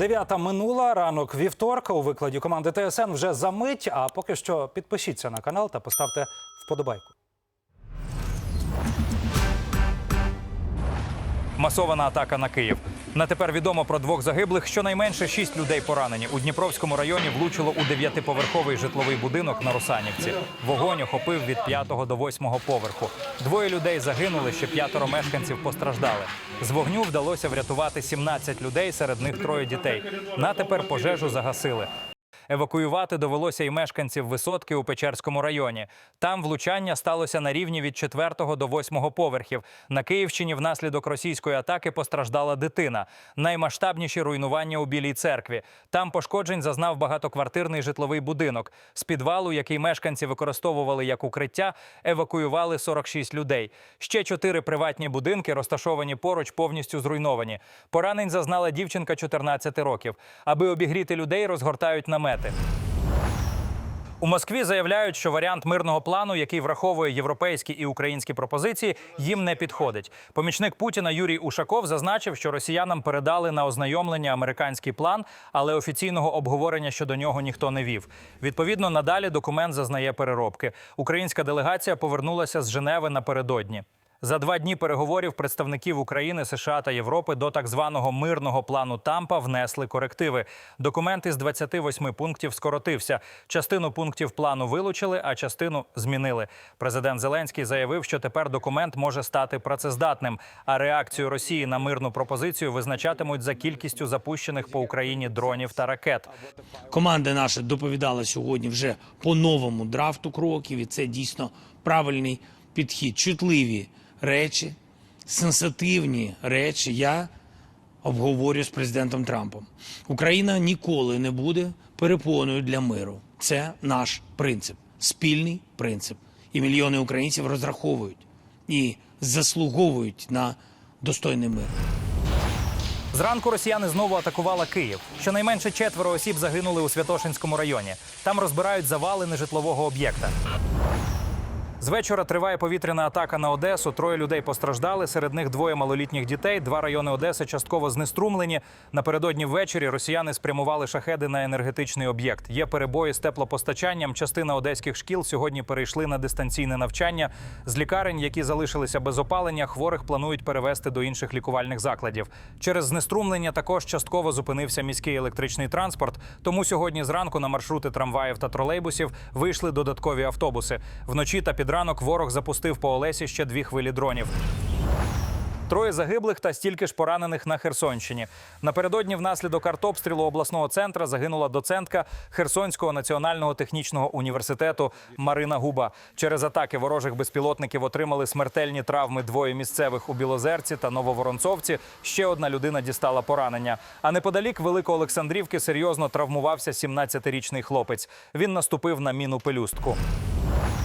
Дев'ята минула ранок вівторка у викладі команди ТСН вже за мить. А поки що підпишіться на канал та поставте вподобайку. Масована атака на Київ. На тепер відомо про двох загиблих. Щонайменше шість людей поранені. У Дніпровському районі влучило у дев'ятиповерховий житловий будинок на Русанівці. Вогонь охопив від п'ятого до восьмого поверху. Двоє людей загинули, ще п'ятеро мешканців постраждали. З вогню вдалося врятувати 17 людей, серед них троє дітей. На тепер пожежу загасили. Евакуювати довелося і мешканців висотки у Печерському районі. Там влучання сталося на рівні від 4 до 8 поверхів. На Київщині внаслідок російської атаки постраждала дитина. Наймасштабніші руйнування у Білій церкві. Там пошкоджень зазнав багатоквартирний житловий будинок. З підвалу, який мешканці використовували як укриття, евакуювали 46 людей. Ще чотири приватні будинки, розташовані поруч, повністю зруйновані. Поранень зазнала дівчинка 14 років. Аби обігріти людей, розгортають намети. У Москві заявляють, що варіант мирного плану, який враховує європейські і українські пропозиції, їм не підходить. Помічник Путіна Юрій Ушаков зазначив, що росіянам передали на ознайомлення американський план, але офіційного обговорення щодо нього ніхто не вів. Відповідно, надалі документ зазнає переробки. Українська делегація повернулася з Женеви напередодні. За два дні переговорів представників України, США та Європи до так званого мирного плану Тампа внесли корективи. Документ із 28 пунктів скоротився. Частину пунктів плану вилучили, а частину змінили. Президент Зеленський заявив, що тепер документ може стати працездатним. А реакцію Росії на мирну пропозицію визначатимуть за кількістю запущених по Україні дронів та ракет. Команда наша доповідала сьогодні вже по новому драфту кроків, і це дійсно правильний підхід. Чутливі речі, сенситивні речі я обговорю з президентом Трампом. Україна ніколи не буде перепоною для миру. Це наш принцип, спільний принцип. І мільйони українців розраховують і заслуговують на достойний мир. Зранку росіяни знову атакували Київ. Щонайменше четверо осіб загинули у Святошинському районі. Там розбирають завали нежитлового об'єкта. З вечора триває повітряна атака на Одесу. Троє людей постраждали. Серед них двоє малолітніх дітей. Два райони Одеси частково знеструмлені. Напередодні ввечері росіяни спрямували шахеди на енергетичний об'єкт. Є перебої з теплопостачанням. Частина одеських шкіл сьогодні перейшли на дистанційне навчання. З лікарень, які залишилися без опалення, хворих планують перевести до інших лікувальних закладів. Через знеструмлення також частково зупинився міський електричний транспорт. Тому сьогодні зранку на маршрути трамваїв та тролейбусів вийшли додаткові автобуси. Вночі та під ранок ворог запустив по Олесі ще дві хвилі дронів. Троє загиблих та стільки ж поранених на Херсонщині. Напередодні внаслідок артобстрілу обласного центра загинула доцентка Херсонського національного технічного університету Марина Губа. Через атаки ворожих безпілотників отримали смертельні травми двоє місцевих у Білозерці та Нововоронцовці. Ще одна людина дістала поранення. А неподалік Великоолександрівки серйозно травмувався 17-річний хлопець. Він наступив на міну пелюстку.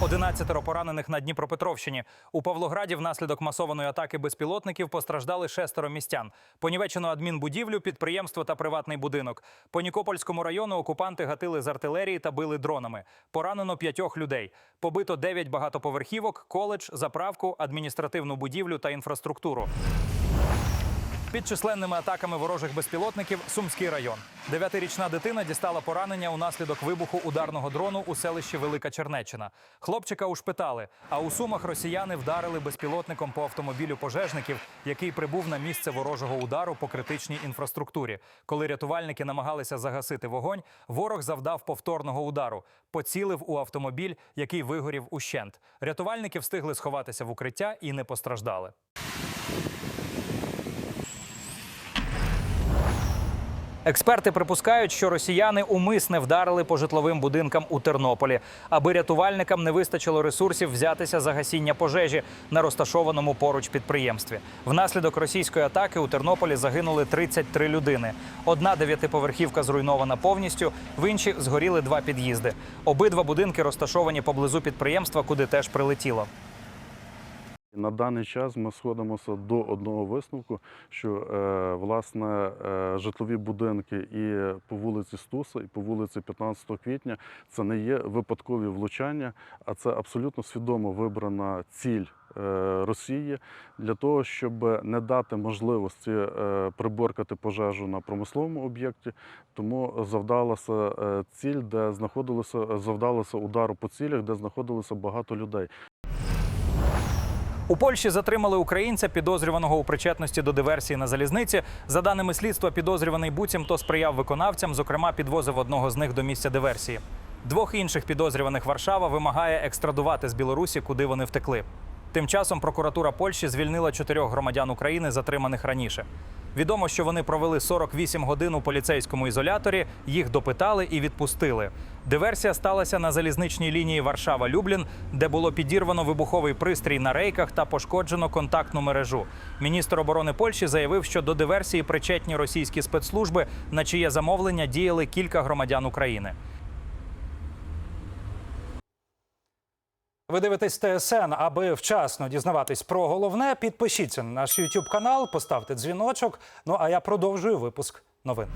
11 поранених на Дніпропетровщині. У Павлограді внаслідок масованої атаки безпілотників постраждали шестеро містян. Понівечено адмінбудівлю, підприємство та приватний будинок. По Нікопольському району окупанти гатили з артилерії та били дронами. Поранено п'ятьох людей. Побито дев'ять багатоповерхівок, коледж, заправку, адміністративну будівлю та інфраструктуру. Під численними атаками ворожих безпілотників Сумський район. Дев'ятирічна дитина дістала поранення унаслідок вибуху ударного дрону у селищі Велика Чернеччина. Хлопчика ушпитали, а у Сумах росіяни вдарили безпілотником по автомобілю пожежників, який прибув на місце ворожого удару по критичній інфраструктурі. Коли рятувальники намагалися загасити вогонь, ворог завдав повторного удару, поцілив у автомобіль, який вигорів ущент. Рятувальники встигли сховатися в укриття і не постраждали. Експерти припускають, що росіяни умисне вдарили по житловим будинкам у Тернополі, аби рятувальникам не вистачило ресурсів взятися за гасіння пожежі на розташованому поруч підприємстві. Внаслідок російської атаки у Тернополі загинули 33 людини. Одна дев'ятиповерхівка зруйнована повністю, в іншій згоріли два під'їзди. Обидва будинки розташовані поблизу підприємства, куди теж прилетіло. На даний час ми сходимося до одного висновку, що е, власне е, житлові будинки і по вулиці Стуса, і по вулиці 15 квітня це не є випадкові влучання, а це абсолютно свідомо вибрана ціль е, Росії для того, щоб не дати можливості приборкати пожежу на промисловому об'єкті. Тому завдалася ціль, де знаходилося завдалося удару по цілях, де знаходилося багато людей. У Польщі затримали українця, підозрюваного у причетності до диверсії на залізниці. За даними слідства, підозрюваний буцімто сприяв виконавцям, зокрема, підвозив одного з них до місця диверсії. Двох інших підозрюваних Варшава вимагає екстрадувати з Білорусі, куди вони втекли. Тим часом прокуратура Польщі звільнила чотирьох громадян України, затриманих раніше. Відомо, що вони провели 48 годин у поліцейському ізоляторі, їх допитали і відпустили. Диверсія сталася на залізничній лінії Варшава-Люблін, де було підірвано вибуховий пристрій на рейках та пошкоджено контактну мережу. Міністр оборони Польщі заявив, що до диверсії причетні російські спецслужби, на чиє замовлення діяли кілька громадян України. Ви дивитесь ТСН, аби вчасно дізнаватись про головне. Підпишіться на наш YouTube канал, поставте дзвіночок. Ну а я продовжую випуск новин.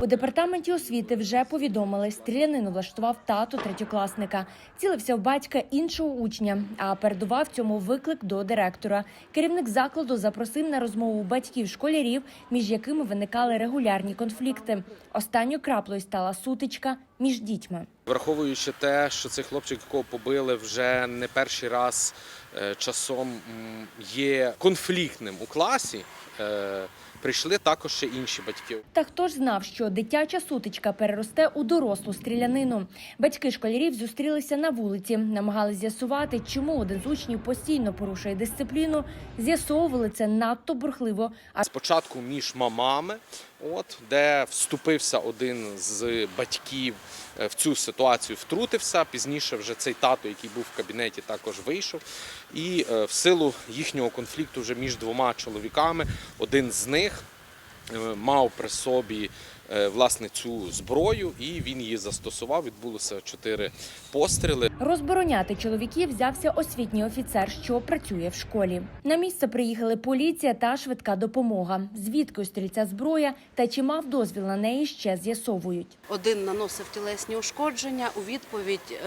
У департаменті освіти вже повідомили, стрілянину влаштував тато третьокласника. Цілився в батька іншого учня, а передував цьому виклик до директора. Керівник закладу запросив на розмову батьків школярів, між якими виникали регулярні конфлікти. Останньою краплею стала сутичка між дітьми. Враховуючи те, що цей хлопчик, якого побили, вже не перший раз е, часом є конфліктним у класі, е, прийшли також ще інші батьки. Та хто ж знав, що дитяча сутичка переросте у дорослу стрілянину? Батьки школярів зустрілися на вулиці, намагалися з'ясувати, чому один з учнів постійно порушує дисципліну. З'ясовували це надто бурхливо. А Спочатку між мамами, от де вступився один з батьків е, в цю ситуацію, втрутився. Пізніше вже цей тато, який був в кабінеті, також вийшов. І е, в силу їхнього конфлікту вже між двома чоловіками, один з них мав при собі е, власне цю зброю, і він її застосував. Відбулося чотири постріли. розбороняти чоловіків взявся освітній офіцер, що працює в школі. На місце приїхали поліція та швидка допомога. Звідки стрільця зброя та чи мав дозвіл на неї ще з'ясовують. Один наносив тілесні ушкодження. У відповідь е,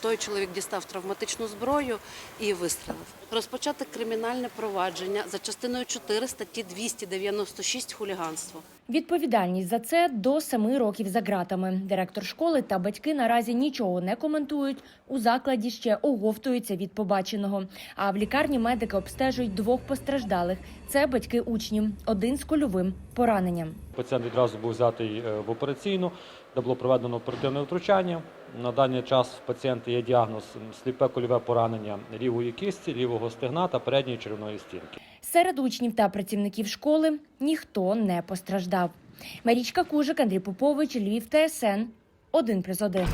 той чоловік дістав травматичну зброю і вистрілив. Розпочати кримінальне провадження за частиною 4 статті 296 хуліганство. Відповідальність за це до семи років за ґратами. Директор школи та батьки наразі нічого не коментують. У закладі ще оговтуються від побаченого. А в лікарні медики обстежують двох постраждалих. Це батьки учнів, один з кульовим пораненням. Пацієнт відразу був взятий е, в операційну, де було проведено оперативне втручання. На даний час в пацієнта є діагноз сліпе кульове поранення лівої кисті, лівого стегна та передньої черевної стінки. Серед учнів та працівників школи ніхто не постраждав. Марічка Кужик, Андрій Попович, Львів, ТСН 1+,1.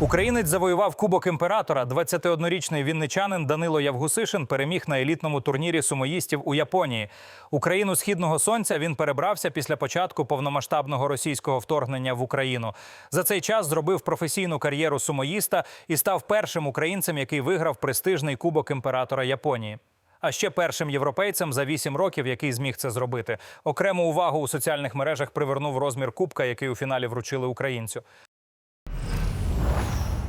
Українець завоював кубок імператора. 21-річний вінничанин Данило Явгусишин переміг на елітному турнірі сумоїстів у Японії. Україну східного сонця він перебрався після початку повномасштабного російського вторгнення в Україну. За цей час зробив професійну кар'єру сумоїста і став першим українцем, який виграв престижний кубок імператора Японії. А ще першим європейцем за 8 років, який зміг це зробити. Окрему увагу у соціальних мережах привернув розмір кубка, який у фіналі вручили українцю.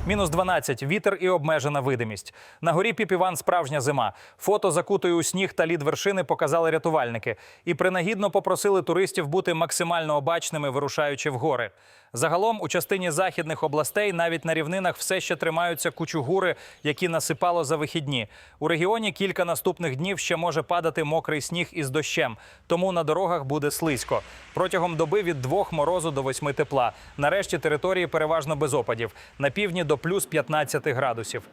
Мінус 12, вітер і обмежена видимість. На горі Піпіван справжня зима. Фото закутої у сніг та лід вершини показали рятувальники. І принагідно попросили туристів бути максимально обачними, вирушаючи в гори. Загалом у частині західних областей навіть на рівнинах все ще тримаються кучугури, які насипало за вихідні. У регіоні кілька наступних днів ще може падати мокрий сніг із дощем, тому на дорогах буде слизько. Протягом доби від двох морозу до восьми тепла. Нарешті території переважно без опадів. На півдні до плюс 15 градусів.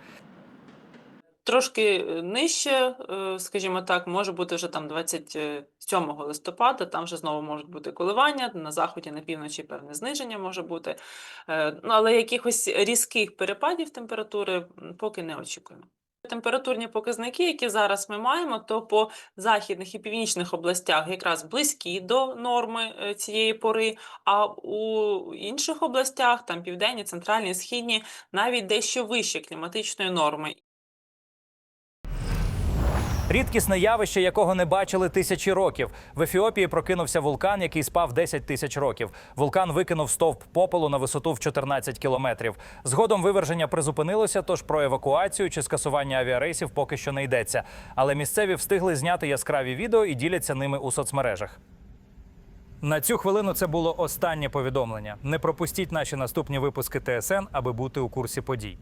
Трошки е, нижче, е, скажімо так, може бути вже там 27 листопада, там вже знову можуть бути коливання, на заході, на півночі певне зниження може бути. Е, Ну, але якихось різких перепадів температури поки не очікуємо. Температурні показники, які зараз ми маємо, то по західних і північних областях якраз близькі до норми цієї пори, а у інших областях, там південні, центральні, східні, навіть дещо вище кліматичної норми. Рідкісне явище, якого не бачили тисячі років. В Ефіопії прокинувся вулкан, який спав 10 тисяч років. Вулкан викинув стовп попелу на висоту в 14 кілометрів. Згодом виверження призупинилося, тож про евакуацію чи скасування авіарейсів поки що не йдеться. Але місцеві встигли зняти яскраві відео і діляться ними у соцмережах. На цю хвилину це було останнє повідомлення. Не пропустіть наші наступні випуски ТСН, аби бути у курсі подій.